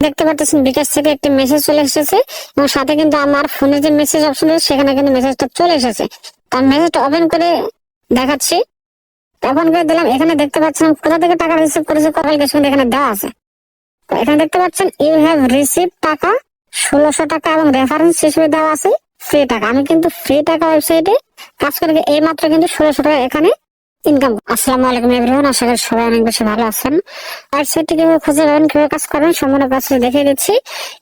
দেখতে পাচ্ছেন বিকাশ থেকে একটি মেসেজ চলে এসেছে এবং সাথে কিন্তু আমার ফোনে যে মেসেজ অপশন আছে সেখানে কিন্তু মেসেজটা চলে এসেছে। তার মেসেজটা ওপেন করে দেখাচ্ছি। ওপেন করে দিলাম, এখানে দেখতে পাচ্ছেন কোথা থেকে টাকা রিসিভ করেছে কোয়ালিফিকেশন এখানে দেওয়া আছে। তো এখানে দেখতে পাচ্ছেন ইউ হ্যাভ রিসিভ টাকা, ষোলোশো টাকা এবং রেফারেন্স হিসেবে দেওয়া আছে ফ্রি টাকা। আমি কিন্তু ফ্রি টাকা ওয়েবসাইটে কাজ করে এই মাত্র কিন্তু ষোলোশো টাকা এখানে ইনকাম। আসসালামু আলাইকুম এভরিওয়ান আশা করি সবাই অনেক বেশি ভালো আছেন। ওয়েবসাইটে কীভাবে খুঁজে পাবেন, কীভাবে কাজ করবেন, সম্পূর্ণ কাজটা দেখিয়ে দিচ্ছি।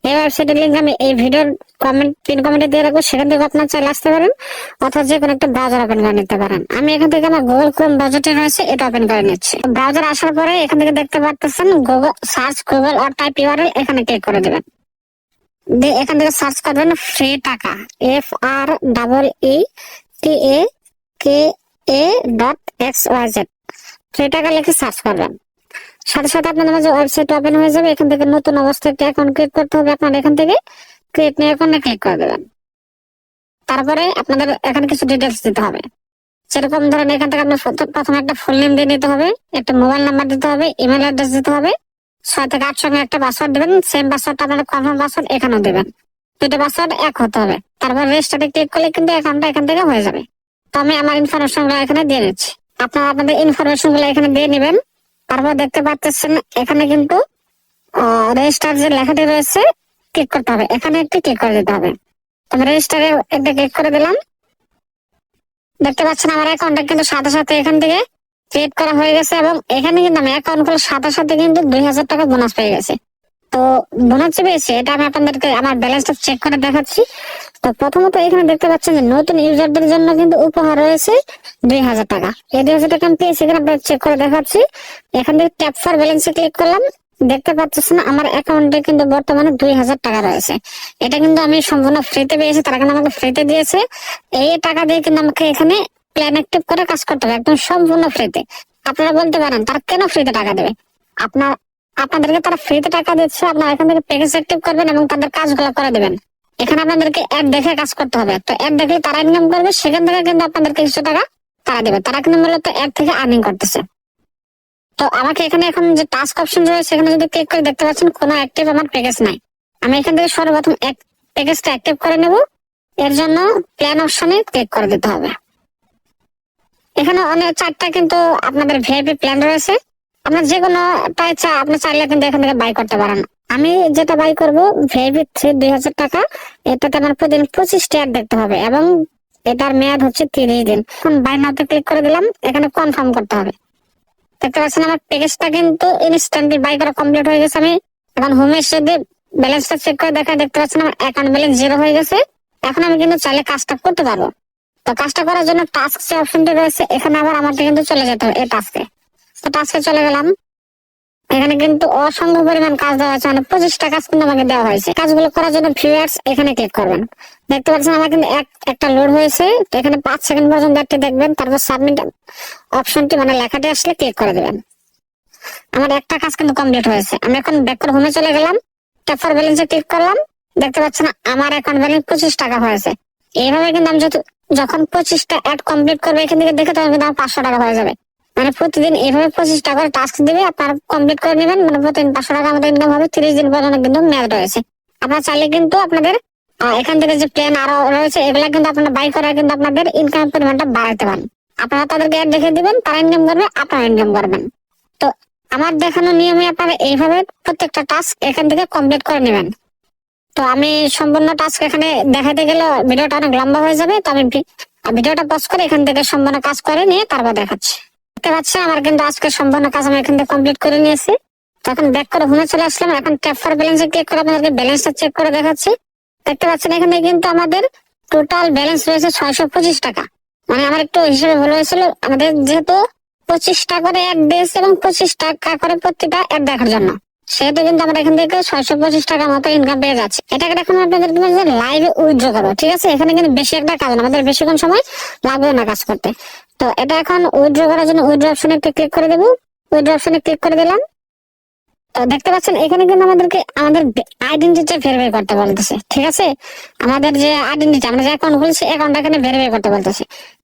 এই ওয়েবসাইটের লিঙ্ক আমি এই ভিডিওর কমেন্ট পিন কমেন্টে দিয়ে রাখব। সেখান থেকে আপনার চাইলে আসতে পারেন, অথবা যে কোনো একটা ব্রাউজার ওপেন করে নিতে পারেন। আমি এখান থেকে আমার গুগল ক্রোম ব্রাউজারটি রয়েছে, এটা ওপেন করে নিচ্ছি। ব্রাউজার আসার পরে এখান থেকে দেখতে পাচ্ছেন গুগল সার্চ গুগল আর টাইপ ইউআরএল এখানে ক্লিক করে দেবেন। এখান থেকে সার্চ করবেন ফ্রি টাকা F R double E T A K A dot X Y Z free টাকা লিখে সার্চ করবেন। সাথে সাথে আপনাদের মাঝে ওয়েবসাইট ওপেন হয়ে যাবে। এখান থেকে নতুন অবস্থায় একটা অ্যাকাউন্ট ক্রিয়েট করতে হবে আপনার এখান থেকে। ক্রিয়েট নিয়ে অ্যাকাউন্টে ক্লিক করে দেবেন। তারপরে আপনাদের এখানে কিছু ডিটেলস দিতে হবে। সেরকম ধরেন এখান থেকে আপনার প্রথমে একটা ফুল নেম দিয়ে নিতে হবে, একটা মোবাইল নাম্বার দিতে হবে ইমেল অ্যাড্রেস দিতে হবে। ছয় থেকে আট সঙ্গে একটা পাসওয়ার্ড দেবেন। সেম পাসওয়ার্ডটা আপনাদের কনফার্ম পাসওয়ার্ড এখানেও দেবেন। দুটো পাসওয়ার্ড এক হতে হবে। তারপর রেজিস্টারে ক্লিক করলে কিন্তু অ্যাকাউন্টটা এখান থেকে হয়ে যাবে। তো আমি আমার ইনফরমেশনগুলো এখানে দিয়ে নিচ্ছি আপনারা আপনাদের ইনফরমেশনগুলো এখানে দিয়ে নেবেন। তারপর দেখতে পাচ্ছেন, এখানে কিন্তু রেজিস্টার যে লেখাটি রয়েছে ক্লিক করতে হবে। এখানে একটি ক্লিক করে দিতে হবে। আমি রেজিস্টারে একটা ক্লিক করে দিলাম। দেখতে পাচ্ছেন, আমার অ্যাকাউন্টটা কিন্তু সাথে সাথে এখান থেকে ক্রিয়েট করা হয়ে গেছে এবং এখানে কিন্তু আমি অ্যাকাউন্ট খোলার সাথে সাথে কিন্তু দুই হাজার টাকা বোনাস পেয়ে গেছে। তো মনে হচ্ছে পেয়েছি এটা আমি আপনাদেরকে আমার ব্যালেন্সটা চেক করে দেখাচ্ছি। তো প্রথমত এখানে দেখতে পাচ্ছেন যে নতুন ইউজারদের জন্য কিন্তু উপহার রয়েছে দুই হাজার টাকা। এই দুই হাজার টাকা আমি পেয়েছি এখানে চেক করে দেখাচ্ছি। এখান থেকে ট্যাপ ফর ব্যালেন্সে ক্লিক করলাম। দেখতে পাচ্ছেন আমার অ্যাকাউন্টে কিন্তু বর্তমানে দুই হাজার টাকা রয়েছে। এটা কিন্তু আমি সম্পূর্ণ ফ্রিতে পেয়েছি, তারা কিন্তু আমাকে ফ্রিতে দিয়েছে। এই টাকা দিয়ে কিন্তু আমাকে এখানে প্ল্যান অ্যাক্টিভ করে কাজ করতে হবে, একদম সম্পূর্ণ ফ্রিতে আপনারা বলতে পারেন, তারা কেন ফ্রিতে টাকা দেবে? আপনার আপনাদেরকে তারা ফ্রিতে টাকা দিচ্ছে, আপনারা এখান থেকে প্যাকেজ অ্যাক্টিভ করবেন এবং তাদের কাজগুলো করে দেবেন। এখানে আপনাদেরকে অ্যাড দেখে কাজ করতে হবে। তো অ্যাড দেখে তারা ইনকাম করবে, সেখান থেকে কিন্তু আপনাদেরকে কিছু টাকা তারা দেবে। তারা কিন্তু মূলত অ্যাড থেকে আর্নিং করতেছে। তো আমাকে এখানে এখন যে টাস্ক অপশন রয়েছে সেখানে যদি ক্লিক করে দেখতে পাচ্ছেন, কোনো অ্যাক্টিভ আমার প্যাকেজ নাই। আমি এখান থেকে সর্বপ্রথম এক প্যাকেজটা অ্যাক্টিভ করে নেব। এর জন্য প্ল্যান অপশনে ক্লিক করে দিতে হবে। এখানে অনেক চারটা কিন্তু আপনাদের ভিআইপি প্ল্যান রয়েছে। আপনার যে কোনো চা, আপনি চাইলে কিন্তু এখান থেকে বাই করতে পারেন। আমি যেটা বাই করব ভিআইপি থ্রি দুই হাজার টাকা, এটাতে আমার প্রতিদিন পঁচিশ টাকা দেখতে হবে এবং এটার মেয়াদ হচ্ছে তিরিশ দিন। এখন বাই নাতে ক্লিক করে দিলাম, এখানে কনফার্ম করতে হবে। দেখতে পাচ্ছেন আমার প্যাকেজটা কিন্তু ইনস্ট্যান্টলি বাই করা কমপ্লিট হয়ে গেছে আমি। এখন হোমে এসে ব্যালেন্সটা চেক করে দেখা দেখতে পাচ্ছেন আমার অ্যাকাউন্ট ব্যালেন্স জিরো হয়ে গেছে। এখন আমি কিন্তু চাইলে কাজটা করতে পারব। তো কাজটা করার জন্য টাস্ক যে অপশনটি রয়েছে, এখানে আবার আমাকে কিন্তু চলে যেতে হবে এই টাস্কে তো টাস্কে চলে গেলাম। এখানে কিন্তু অসংখ্য পরিমাণ কাজ দেওয়া আছে। মানে পঁচিশটা কাজ কিন্তু আমাকে দেওয়া হয়েছে। কাজগুলো করার জন্য ভিউয়ার্স এখানে ক্লিক করবেন। দেখতে পাচ্ছেন আমার কিন্তু এক, একটা লোড হয়েছে। এখানে পাঁচ সেকেন্ড পর্যন্ত একটি দেখবেন। তারপর সাবমিট অপশনটি মানে লেখাটি আসলে ক্লিক করে দেবেন। আমার একটা কাজ কিন্তু কমপ্লিট হয়েছে। আমি এখন ব্যাক করে হোমে চলে গেলাম। ট্যাপার ব্যালেন্সে ক্লিক করলাম। দেখতে পাচ্ছেন আমার অ্যাকাউন্ট ব্যালেন্স পঁচিশ টাকা হয়েছে। এইভাবে কিন্তু আমি যখন পঁচিশটা অ্যাড কমপ্লিট করবে এখান থেকে দেখে তখন কিন্তু আমার পাঁচশো টাকা হয়ে যাবে। মানে প্রতিদিন এইভাবে পঁচিশ টাকা করে টাস্ক দিবে, আপনার কমপ্লিট করে নেবেন মানে প্রতিদিন পাঁচশো টাকা আমাদের ইনকাম হবে, তিরিশ দিন পর্যন্ত কিন্তু মেয়াদ রয়েছে। আপনার চাইলে কিন্তু আপনাদের এখান থেকে যে প্ল্যান আরও রয়েছে, এগুলা কিন্তু আপনারা বাই করে কিন্তু আপনাদের ইনকাম পরিমাণটা বাড়াতে পারেন। আপনারা তাদেরকে অ্যাড দেখে দিবেন, তারা ইনকাম করবে, আপনারা ইনকাম করবেন। তো আমার দেখানো নিয়মে আপনারা এইভাবে প্রত্যেকটা টাস্ক এখান থেকে কমপ্লিট করে নেবেন। তো আমি সম্পূর্ণ টাস্ক এখানে দেখাতে গেলে ভিডিওটা অনেক লম্বা হয়ে যাবে, তো আমি ভিডিওটা পজ করে এখান থেকে সম্পূর্ণ কাজ করে নিয়ে তারপর দেখাচ্ছি। দেখতে পাচ্ছেন আমার কিন্তু আজকে সম্পূর্ণ কাজ আমি এখান কমপ্লিট করে নিয়েছি। তখন ব্যাক করে হোমে চলে আসলাম। এখন ট্যাপ ফর ব্যালেন্সে ক্লিক করে আপনাদেরকে ব্যালেন্সটা চেক করে দেখাচ্ছি। দেখতে পাচ্ছেন, এখানে কিন্তু আমাদের টোটাল ব্যালেন্স রয়েছে ছয়শো পঁচিশ টাকা। মানে আমার একটু হিসেবে ভুল হয়েছিল। আমাদের যেহেতু পঁচিশ টাকা করে অ্যাড দিয়েছে এবং পঁচিশ টাকা করে প্রতিটা অ্যাড দেখার জন্য। সেহেতু কিন্তু আমরা এখান থেকে ছয়শো পঁচিশ টাকা মতো ইনকাম পেয়ে যাচ্ছে। এটাকে এখন আপনাদেরকে লাইভে উইথড্র করব, ঠিক আছে? এখানে কিন্তু বেশি একটা কাজ না। আমাদের বেশিক্ষণ সময় লাগবে না কাজ করতে। তো এটা এখন উইথড্র করার জন্য উইথড্র অপশনে একটু ক্লিক করে দেবো। উইথড্র অপশনে ক্লিক করে দিলাম। তো দেখতে পাচ্ছেন, এখানে কিন্তু আমাদেরকে আমাদের আইডেন্টিটি ভেরিফাই করতে বলতেছে, ঠিক আছে? আমাদের যে আইডেন্টিটি আমরা যে অ্যাকাউন্ট খুলছি অ্যাকাউন্ট এখানে ভেরিফাই করতে বলতেছে।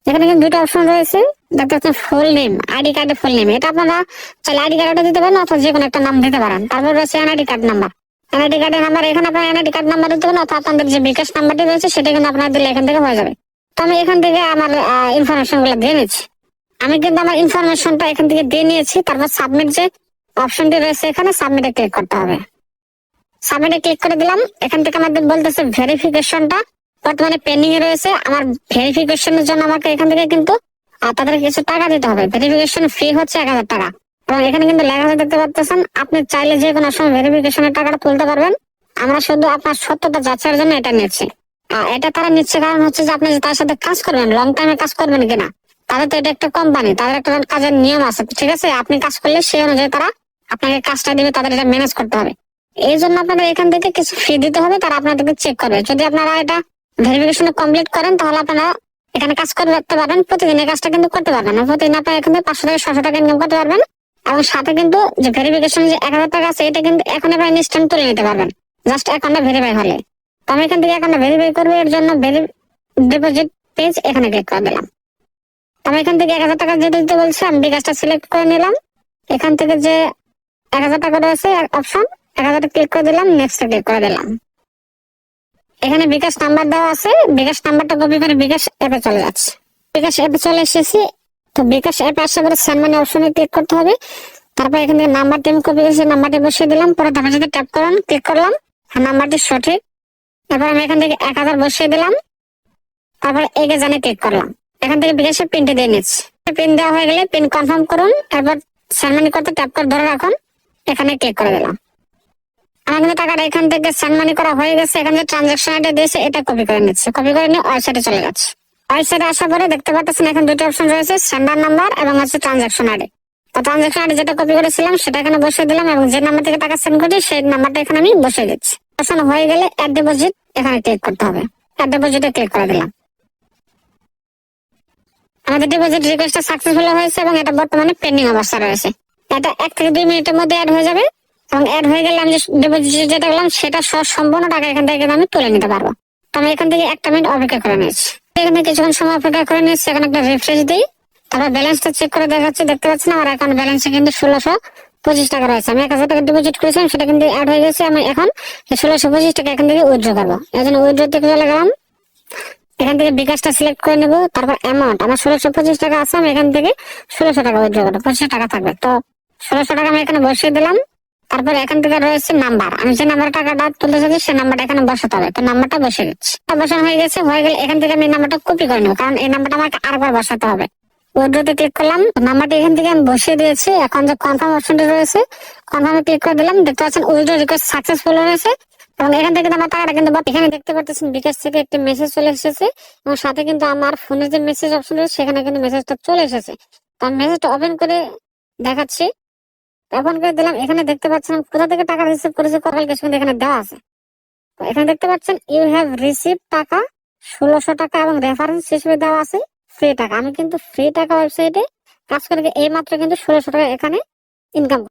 এখানে কিন্তু দুটো অপশন রয়েছে, দেখতে পাচ্ছেন ফুল নেম আইডি কার্ডের ফুল নেম এটা আপনারা চাইলে আইডি কার্ডটা দিতে পারেন অথবা যে কোনো একটা নাম দিতে পারেন। তারপর রয়েছে এনআইডি কার্ড নাম্বার এনআইডি কার্ডের নাম্বার এখানে আপনার এনআইডি কার্ড নাম্বার দিতে হবে অথবা আপনাদের যে বিকাশ নাম্বারটি রয়েছে, সেটা কিন্তু আপনার দিলে এখান থেকে হয়ে যাবে। আমি এখান থেকে আমার ইনফরমেশনগুলো দিয়ে নিচ্ছি। আমি কিন্তু আমার ইনফরমেশনটা এখান থেকে দিয়ে নিয়েছি তারপর সাবমিট যে অপশনটি রয়েছে এখানে সাবমিটে ক্লিক করতে হবে। সাবমিটে ক্লিক করে দিলাম এখান থেকে আমাদের বলতেছে ভেরিফিকেশনটা বর্তমানে পেন্ডিং রয়েছে। আমার ভেরিফিকেশনের জন্য আমাকে এখান থেকে কিন্তু তাদের কিছু টাকা দিতে হবে। ভেরিফিকেশন ফি হচ্ছে এক হাজার টাকা। এবং এখানে কিন্তু লেখা দেখতে পাচ্ছেন আপনি চাইলে যে কোনো সময় ভেরিফিকেশনের টাকাটা তুলতে পারবেন। আমরা শুধু আপনার সত্যতা যাচাইয়ের জন্য এটা আহ, এটা তারা নিচ্ছে কারণ হচ্ছে যে আপনি তার সাথে কাজ করবেন লং টাইমে কাজ করবেন কিনা, তাদের তো এটা একটা কোম্পানি তাদের একটা কাজের নিয়ম আছে, ঠিক আছে? আপনি কাজ করলে সেই অনুযায়ী তারা আপনাকে কাজটা দিবে, তাদের এটা ম্যানেজ করতে হবে। এই জন্য আপনাদের এখান থেকে কিছু ফি দিতে হবে, তারা আপনাদেরকে চেক করবে। যদি আপনারা এটা ভেরিফিকেশন কমপ্লিট করেন, তাহলে আপনারা এখানে কাজ করে রাখতে পারবেন প্রতিদিন এই কাজটা কিন্তু করতে পারবেন প্রতিদিন আপনারা এখান থেকে পাঁচশো থেকে ছশো টাকা ইনকাম করতে পারবেন এবং সাথে কিন্তু যে ভেরিফিকেশন যে এক হাজার টাকা আছে, এটা কিন্তু এখন আপনারা ইনস্ট্যান্ট তুলে নিতে পারবেন। জাস্ট অ্যাকাউন্টটা ভেরিফাই হলে। আমি এখান থেকে অ্যাকাউন্টটা ভেরিফাই করব, এর জন্য ডিপোজিট পেজ এখানে ক্লিক করে দিলাম। আমি এখান থেকে এক হাজার টাকা যেতে দিতে বলছে, আমি বিকাশটা সিলেক্ট করে নিলাম। এখান থেকে যে এক হাজার টাকা রয়েছে অপশন এক হাজার ক্লিক করে দিলাম নেক্সট ক্লিক করে দিলাম। এখানে বিকাশ নাম্বার দেওয়া আছে, বিকাশ নাম্বারটা কপি করে বিকাশ অ্যাপে চলে যাচ্ছে। বিকাশ অ্যাপে চলে এসেছি, তো বিকাশ অ্যাপে আসার পরে সেন্ড মানি অপশনে ক্লিক করতে হবে। তারপর এখান থেকে নাম্বারটি আমি কপি করেছি নাম্বারটি বসিয়ে দিলাম, পরে তারপর যদি ট্যাপ করলাম ক্লিক করলাম। নাম্বারটি সঠিক। এবার আমি এখান থেকে এক হাজার বসিয়ে দিলাম। তারপর এগে জানে ক্লিক করলাম। এখান থেকে বিকাশের পিনটি দিয়ে নিচ্ছি। পিন দেওয়া হয়ে গেলে পিন কনফার্ম করুন। এরপর সেন্ড করতে ট্যাপ করে ধরে রাখুন। এখানে ক্লিক করে দিলাম। কিন্তু টাকাটা এখান থেকে সেন্ড করা হয়ে গেছে। এখানে যে ট্রানজাকশন আইডি দিয়েছে, এটা কপি করে নিচ্ছে। কপি করে নিয়ে ওয়েবসাইটে চলে যাচ্ছে। ওয়েবসাইটে আসার পরে দেখতে পাচ্ছেন এখানে দুটো অপশন রয়েছে সেন্ডার নাম্বার এবং হচ্ছে ট্রানজাকশন আইডি তো ট্রানজাকশন আইডি যেটা কপি করেছিলাম, সেটা এখানে বসিয়ে দিলাম এবং যে নাম্বার থেকে টাকা সেন্ড করি সেই নাম্বারটা এখানে আমি বসিয়ে দিচ্ছি। বসানো হয়ে গেলে অ্যাড ডিপোজিট এখানে ক্লিক করতে হবে। অ্যাড ডিপোজিটে ক্লিক করে দিলাম। আমাদের ডিপোজিট রিকোয়েস্টটা সাকসেসফুল হয়েছে এবং এটা বর্তমানে পেন্ডিং অবস্থা রয়েছে। এটা এক থেকে দুই মিনিটের মধ্যে অ্যাড হয়ে যাবে এবং অ্যাড হয়ে গেলে আমি যে ডিপোজিট যেটা করলাম সেটা সহ সম্পূর্ণ টাকা এখান থেকে আমি তুলে নিতে পারব। তো আমি এখান থেকে একটা মিনিট অপেক্ষা করে নিয়েছি। এখানে কিছুক্ষণ সময় অপেক্ষা করে নিয়েছি। এখানে একটা রিফ্রেশ দিই। তারপর ব্যালেন্সটা চেক করে দেখাচ্ছি। দেখতে পাচ্ছেন আমার অ্যাকাউন্ট ব্যালেন্সে কিন্তু ষোলোশো। পঁচিশ টাকা রয়েছে। আমি এক হাজার টাকা ডিপোজিট করেছিলাম, সেটা কিন্তু অ্যাড হয়ে গেছে আমি এখন। ষোলোশো পঁচিশ টাকা এখান থেকে উইথড্র করব। এই উইথড্র থেকে চলে গেলাম। এখান থেকে বিকাশটা সিলেক্ট করে নেব, তারপর অ্যামাউন্ট আমার ষোলোশো পঁচিশ টাকা আছে, আমি এখান থেকে ষোলোশো টাকা উইথড্র করব। পঁচিশ টাকা থাকবে। তো ষোলোশো টাকা আমি এখানে বসিয়ে দিলাম। তারপর এখান থেকে রয়েছে নাম্বার আমি যে নাম্বার টাকাটা তুলতে চাচ্ছি সেই নাম্বারটা এখানে বসাতে হবে। তো নাম্বারটা বসে তা বসানো হয়ে গেছে, হয়ে গেলে এখান থেকে আমি নাম্বারটা কপি করে নেব। কারণ এই নাম্বারটা আমাকে আরেকবার বসাতে হবে। উইড্রোতে ক্লিক করলাম, নাম্বারটা এখান থেকে আমি বসিয়ে দিয়েছি। এখন যে কনফার্ম অপশনটা রয়েছে কনফার্মে ক্লিক করে দিলাম, দেখতে পাচ্ছেন উইড্রো রিকোয়েস্ট সাকসেসফুল হয়েছে। এবং এখান থেকে আমার টাকাটা কিন্তু এখানে দেখতে পাচ্ছেন বিকাশ থেকে একটি মেসেজ চলে এসেছে। এবং সাথে কিন্তু আমার ফোনে যে মেসেজ অপশন রয়েছে, সেখানে কিন্তু মেসেজটা চলে এসেছে। তো আমি মেসেজটা ওপেন করে দেখাচ্ছি। ওপেন করে দিলাম, এখানে দেখতে পাচ্ছেন কোথা থেকে টাকা রিসিভ করেছি কত কিছু কিন্তু এখানে দেওয়া আছে। তো এখানে দেখতে পাচ্ছেন ইউ হ্যাভ রিসিভ টাকা, ষোলোশো টাকা এবং রেফারেন্স হিসেবে দেওয়া আছে। ফ্রি টাকা। আমি কিন্তু ফ্রি টাকা ওয়েবসাইটে কাজ করে এই মাত্র কিন্তু ষোলোশো টাকা এখানে ইনকাম